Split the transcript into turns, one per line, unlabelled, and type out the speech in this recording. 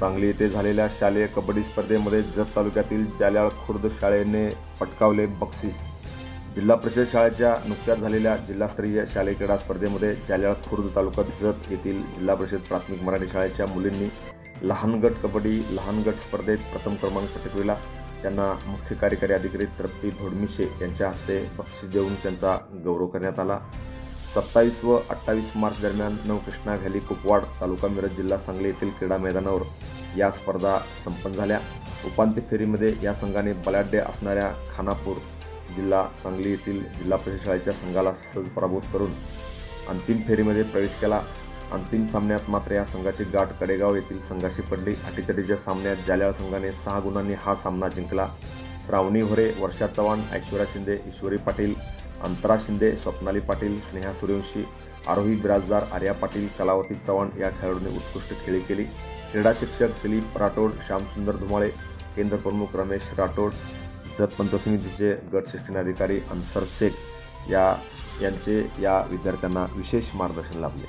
सांगली येथे झालेल्या शालेय कबड्डी स्पर्धेमध्ये जत तालुक्यातील जाल्याळ खुर्द शाळेने पटकावले बक्षीस. जिल्हा परिषद शाळेच्या नुकत्याच झालेल्या जिल्हास्तरीय शालेय क्रीडा स्पर्धेमध्ये जाल्याळ खुर्द तालुका जत येथील जिल्हा परिषद प्राथमिक मराठी शाळेच्या मुलींनी लहान गट कबड्डी लहान गट स्पर्धेत प्रथम क्रमांक पटकविला. त्यांना मुख्य कार्यकारी अधिकारी तृप्ती धोडमिशे यांच्या हस्ते बक्षीस देऊन त्यांचा गौरव करण्यात आला. सत्तावीस व अठ्ठावीस मार्च दरम्यान नवकृष्णा व्हॅली कुपवाड तालुका मिरज जिल्हा सांगली येथील क्रीडा मैदानावर या स्पर्धा संपन्न झाल्या. उपांत्य फेरीमध्ये या संघाने बलाढ्य असणाऱ्या खानापूर जिल्हा सांगली येथील जिल्हा परिषद शाळेच्या संघाला सहज पराभूत करून अंतिम फेरीमध्ये प्रवेश केला. अंतिम सामन्यात मात्र या संघाची गाठ कडेगाव येथील संघाशी पडली. अटीतटीच्या सामन्यात जाल्याळ संघाने सहा गुणांनी हा सामना जिंकला. श्रावणी होरे वर्षा चव्हाण ऐश्वर्या शिंदे ईश्वरी पाटील अंतरा शिंदे स्वप्नाली पाटील स्नेहा सूर्यवंशी आरोही बिराजदार आर्या पाटील कलावती चव्हाण या खेळाडूंनी उत्कृष्ट खेळी केली. क्रीडा शिक्षक दिलीप राठोड श्यामसुंदर धुमाळे केंद्र प्रमुख रमेश राठोड जत पंचायत समितीचे गट शिक्षणाधिकारी अन्सर शेख या यांचे या विद्यार्थ्यांना विशेष मार्गदर्शन लाभले.